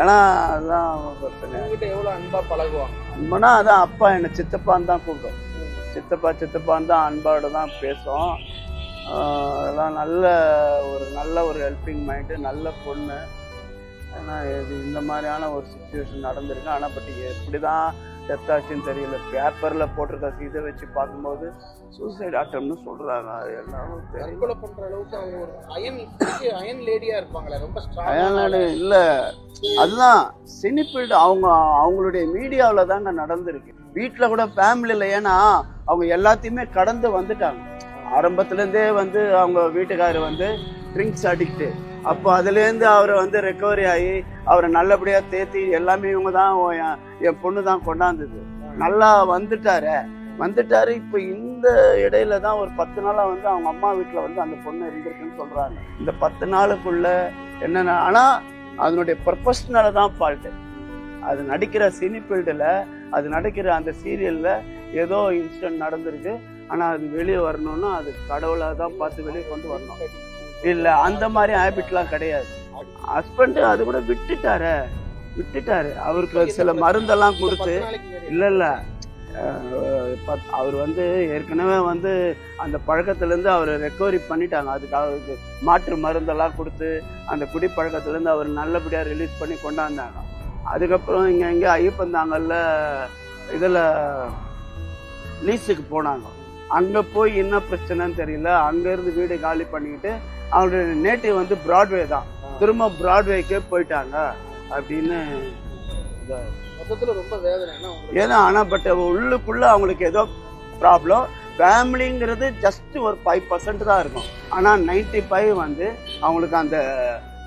ஏன்னா அதுதான் பிரச்சனை. உங்ககிட்ட எவ்வளவு அன்பா பழகுவாங்க? அன்பனா அதான் அப்பா என்னை சித்தப்பான்னு தான் கூப்பிடும். சித்தப்பா சித்தப்பான்னு தான் அன்பாவோட தான் பேசும் அதெல்லாம் நல்ல ஒரு நல்ல ஒரு ஹெல்பிங் மைண்டு நல்ல பொண்ணு. ஏன்னா இது இந்த மாதிரியான ஒரு சுச்சுவேஷன் நடந்திருக்கு. ஆனால் பட் எப்படி தான் டெத் ஆச்சுன்னு தெரியல. பேப்பரில் போட்டிருக்க இதை வச்சு பார்க்கும்போது சூசைட் ஆட்டம்னு சொல்கிறாங்க அது எல்லாரும் தற்கொலை பண்ற அளவுக்கு அவங்க ஒரு அயன் அயன் லேடியா இருப்பாங்களே. ரொம்ப அயல்நாடு ஸ்ட்ராங் இல்லை. அதுதான் சினிஃபீல்டு அவங்க அவங்களுடைய மீடியாவில் தாங்க நடந்திருக்கு. வீட்டில் கூட ஃபேமிலியில் ஏன்னா அவங்க எல்லாத்தையுமே கடந்து வந்துட்டாங்க. ஆரம்பத்துலேருந்தே வந்து அவங்க வீட்டுக்காரர் வந்து ட்ரிங்க்ஸ் அடிக்ட்டு அப்போ அதுலேருந்து அவரை வந்து ரெக்கவரி ஆகி அவரை நல்லபடியாக தேத்தி எல்லாமே இவங்க தான் என் பொண்ணு தான் கொண்டாந்தது. நல்லா வந்துட்டாரு. வந்துட்டாரு இப்போ இந்த இடையில தான் ஒரு பத்து நாளாக வந்து அவங்க அம்மா வீட்டில் வந்து அந்த பொண்ணு இருந்திருக்குன்னு சொல்கிறாங்க இந்த பத்து நாளுக்குள்ள என்னென்ன ஆனால் அதனுடைய பர்பஸ்னால தான் ஃபால்ட்டு அது நடிக்கிற சினி ஃபீல்டில் அது நடிக்கிற அந்த சீரியல்ல ஏதோ இன்சிடென்ட் நடந்திருக்கு. ஆனா அது வெளியே வரணும்னா அது கடவுளாக தான் பார்த்து வெளியே கொண்டு வரணும். இல்லை அந்த மாதிரி ஹேபிட்லாம் கிடையாது. ஹஸ்பண்ட் அது கூட விட்டுட்டாரு. விட்டுட்டாரு. அவருக்கு சில மருந்தெல்லாம் கொடுத்து இல்ல இல்ல. அவர் வந்து ஏற்கனவே வந்து அந்த பழக்கத்திலேருந்து அவர் ரெக்கவரி பண்ணிட்டாங்க. அதுக்கு அவருக்கு மாற்று மருந்தெல்லாம் கொடுத்து அந்த குடிப்பழக்கத்துலேருந்து அவர் நல்லபடியாக ரிலீஸ் பண்ணி கொண்டாந்தாங்க. அதுக்கப்புறம் இங்கே இங்கே ஐயப்பந்தாங்கல்ல இதில் லீஸுக்கு போனாங்க. அங்கே போய் என்ன பிரச்சனைன்னு தெரியல. அங்கேருந்து வீடு காலி பண்ணிக்கிட்டு அவருடைய நேட்டிவ் வந்து ப்ராட்வே தான். திரும்ப ப்ராட்வேக்கே போயிட்டாங்க. அப்படின்னு மொத்தத்துல ரொம்ப வேதனை. ஏன்னா உங்களுக்கு? ஏன்னா ஆனால் பட் உள்ளுக்குள்ள அவங்களுக்கு ஏதோ ப்ராப்ளம் ஃபேமிலிங்கிறது ஜஸ்ட் ஒரு ஃபைவ் பர்சன்ட் தான் இருக்கும். ஆனால் நைன்டி ஃபைவ் வந்து அவங்களுக்கு அந்த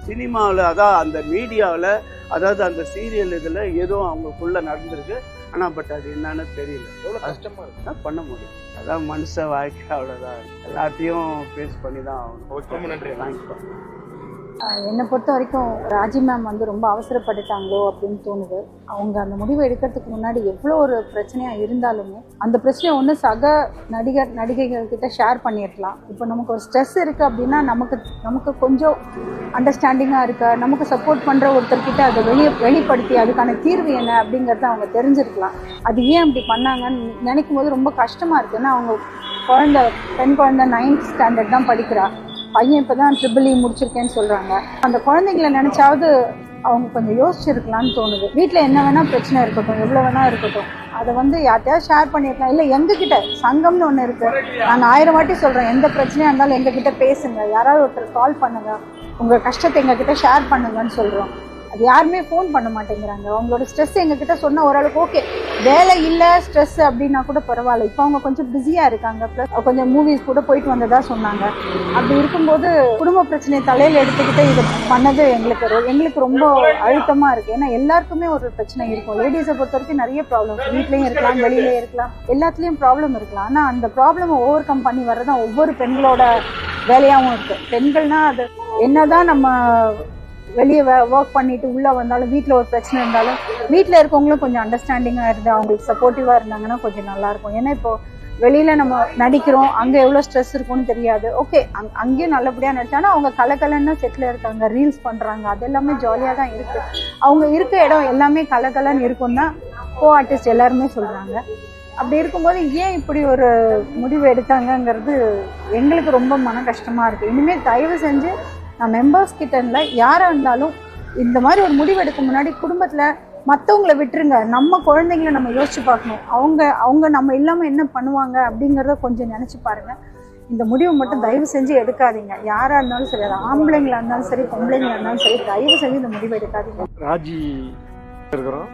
சினிமாவில் அதான் அந்த மீடியாவில் அதாவது அந்த சீரியல் இதில் ஏதோ அவங்களுக்குள்ள நடந்திருக்கு. ஆனால் பட் அது என்னன்னு தெரியல. எவ்வளவு கஷ்டமா இருக்கு. அதான் பண்ண முடியும். அதான் மனுஷ வாழ்க்கை அவ்வளோதான் எல்லாத்தையும் ஃபேஸ் பண்ணி தான் ஆகணும் ரொம்ப நன்றி. தேங்க்யூ என்னை பொறுத்த வரைக்கும் ராஜி மேம் வந்து ரொம்ப அவசரப்பட்டுட்டாங்களோ அப்படின்னு தோணுது. அவங்க அந்த முடிவை எடுக்கிறதுக்கு முன்னாடி எவ்வளோ ஒரு பிரச்சனையாக இருந்தாலுமே அந்த பிரச்சனையை ஒன்று சக நடிகர் நடிகைகள் கிட்ட ஷேர் பண்ணியிருக்கலாம் இப்போ நமக்கு ஒரு ஸ்ட்ரெஸ் இருக்குது அப்படின்னா நமக்கு நமக்கு கொஞ்சம் அண்டர்ஸ்டாண்டிங்காக இருக்க. நமக்கு சப்போர்ட் பண்ணுற ஒருத்தர்கிட்ட அதை வெளியே வெளிப்படுத்தி அதுக்கான தீர்வு என்ன அப்படிங்கிறத அவங்க தெரிஞ்சிருக்கலாம். அது ஏன் அப்படி பண்ணாங்கன்னு நினைக்கும் போது ரொம்ப கஷ்டமாக இருக்குது ஏன்னா அவங்க குழந்த பெண் குழந்தை நைன்த் ஸ்டாண்டர்ட் தான் படிக்கிறா. பையன் இப்போ தான் ட்ரிபிள் இ e முடிச்சிருக்கேன்னு சொல்கிறாங்க அந்த குழந்தைங்கள நினச்சாவது அவங்க கொஞ்சம் யோசிச்சிருக்கலாம்னு தோணுது. வீட்டில் என்ன வேணால் பிரச்சனை இருக்கட்டும் எவ்வளோ வேணால் இருக்கட்டும். அதை வந்து யார்கிட்டயாவது ஷேர் பண்ணியிருக்கலாம் இல்லை எங்ககிட்ட சங்கம்னு ஒன்று இருக்குது நான் ஆயிரம் வாட்டி சொல்கிறேன் எந்த பிரச்சனையாக இருந்தாலும் எங்ககிட்ட பேசுங்க. யாராவது ஒருத்தர் கால் பண்ணுங்கள் உங்கள் கஷ்டத்தை எங்ககிட்ட ஷேர் பண்ணுங்கன்னு சொல்கிறோம் அது யாருமே ஃபோன் பண்ண மாட்டேங்கிறாங்க. அவங்களோட ஸ்ட்ரெஸ் எங்ககிட்ட சொன்ன ஓரளவுக்கு ஓகே வேலை இல்லை ஸ்ட்ரெஸ் அப்படின்னா கூட பரவாயில்ல. இப்போ அவங்க கொஞ்சம் பிஸியாக இருக்காங்க. ப்ளஸ் கொஞ்சம் மூவிஸ் கூட போயிட்டு வந்ததா சொன்னாங்க. அப்படி இருக்கும்போது குடும்ப பிரச்சனையை தலையில் எடுத்துக்கிட்டு இது பண்ணது எங்களுக்கு எங்களுக்கு ரொம்ப அழுத்தமாக இருக்குது ஏன்னா எல்லாருக்குமே ஒரு பிரச்சனை இருக்கும். லேடிஸை பொறுத்த வரைக்கும் நிறைய ப்ராப்ளம் வீட்லேயும் இருக்கலாம் வெளியிலே இருக்கலாம். எல்லாத்துலேயும் ப்ராப்ளம் இருக்கலாம். ஆனால் அந்த ப்ராப்ளம் ஓவர் கம் பண்ணி வர்றதான் ஒவ்வொரு பெண்களோட வேலையாகவும் இருக்குது பெண்கள்னா அது என்னதான் நம்ம வெளியே ஒர்க் பண்ணிட்டு உள்ளே வந்தாலும் வீட்டில் ஒரு பிரச்சனை இருந்தாலும் வீட்டில் இருக்கவங்களும் கொஞ்சம் அண்டர்ஸ்டாண்டிங்காக இருந்து அவங்களுக்கு சப்போர்ட்டிவாக இருந்தாங்கன்னா கொஞ்சம் நல்லாயிருக்கும் ஏன்னா இப்போ வெளியில் நம்ம நடிக்கிறோம் அங்கே எவ்வளோ ஸ்ட்ரெஸ் இருக்கும்னு தெரியாது. ஓகே அங் அங்கேயும் நல்லபடியாக நடிச்சானா அவங்க கலக்கலன்னு செட்டில் இருக்காங்க ரீல்ஸ் பண்ணுறாங்க அது எல்லாமே ஜாலியாக தான் இருக்குது அவங்க இருக்க இடம் எல்லாமே கலக்கலன்னு இருக்கும் தான் கோ ஆர்டிஸ்ட் எல்லாருமே சொல்கிறாங்க அப்படி இருக்கும்போது ஏன் இப்படி ஒரு முடிவு எடுத்தாங்கங்கிறது எங்களுக்கு ரொம்ப மன கஷ்டமாக இருக்குது இனிமேல் தயவு செஞ்சு நான் மெம்பர்ஸ் கிட்ட இல்லை யாராக இருந்தாலும் இந்த மாதிரி ஒரு முடிவு எடுக்க முன்னாடி குடும்பத்தில் மற்றவங்கள விட்டுருங்க. நம்ம குழந்தைங்கள நம்ம யோசிச்சு பார்க்கணும். அவங்க அவங்க நம்ம இல்லாமல் என்ன பண்ணுவாங்க அப்படிங்கிறத கொஞ்சம் நினச்சி பாருங்க. இந்த முடிவு மட்டும் தயவு செஞ்சு எடுக்காதீங்க. யாராக இருந்தாலும் சரி அது ஆம்பளைங்களா இருந்தாலும் சரி பொம்பளைங்களா இருந்தாலும் சரி தயவு செஞ்சு இந்த முடிவு எடுக்காதீங்க. ராஜி இருக்கிறோம்.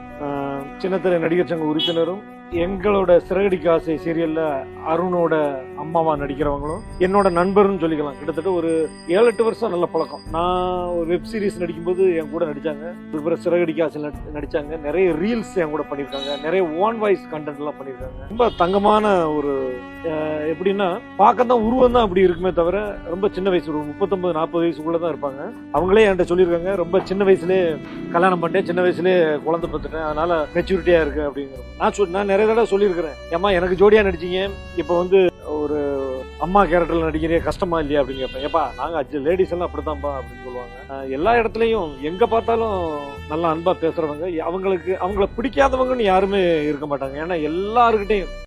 சின்னத்திரை நடிகர் சங்க உறுப்பினரும் எங்களோட சிறகடிக்க ஆசை சீரியல்ல அருணோட அம்மாவா நடிக்கிறவங்களும் என்னோட நண்பர்னு சொல்லிக்கலாம். கிட்டத்தட்ட ஒரு ஏழு எட்டு வருஷம் நல்ல பழக்கம். நான் ஒரு வெப் சீரிஸ் நடிக்கும்போது என் கூட நடிச்சாங்க. அதுக்கப்புறம் சிறகடிக்க ஆசை நடிச்சாங்க. நிறைய ரீல்ஸ் என் கூட பண்ணியிருக்காங்க. நிறைய ஓன் வாய்ஸ் கண்டென்ட் எல்லாம் பண்ணியிருக்காங்க. ரொம்ப தங்கமான ஒரு எப்படின்னா பார்க்க தான் உருவம் தான் அப்படி இருக்குமே தவிர ரொம்ப சின்ன வயசு ஒரு முப்பத்தொன்பது நாற்பது வயசுக்குள்ள தான் இருப்பாங்க. அவங்களே என்கிட்ட சொல்லியிருக்காங்க ரொம்ப சின்ன வயசுலேயே கல்யாணம் பண்ணிட்டேன் சின்ன வயசுலேயே குழந்தை பார்த்துட்டேன் அதனால மெச்சூரிட்டியா இருக்கு அப்படிங்கிற நான் சொல் நான் நிறைய தடவை சொல்லியிருக்கிறேன் ஏம்மா எனக்கு ஜோடியா நடிச்சீங்க இப்போ வந்து ஒரு அம்மா கேரக்டர்ல நடிக்கிறே கஷ்டமா இல்லையா? அப்படின்னு கேட்பேன். ஏப்பா நாங்க அஞ்சு லேடிஸ் எல்லாம் அப்படித்தான்ப்பா அப்படின்னு சொல்லுவாங்க. எல்லா இடத்துலயும் எங்க பார்த்தாலும் நல்லா அன்பா பேசுறவங்க அவங்களுக்கு அவங்கள பிடிக்காதவங்கன்னு யாருமே இருக்க மாட்டாங்க. ஏன்னா எல்லாருக்கிட்டையும்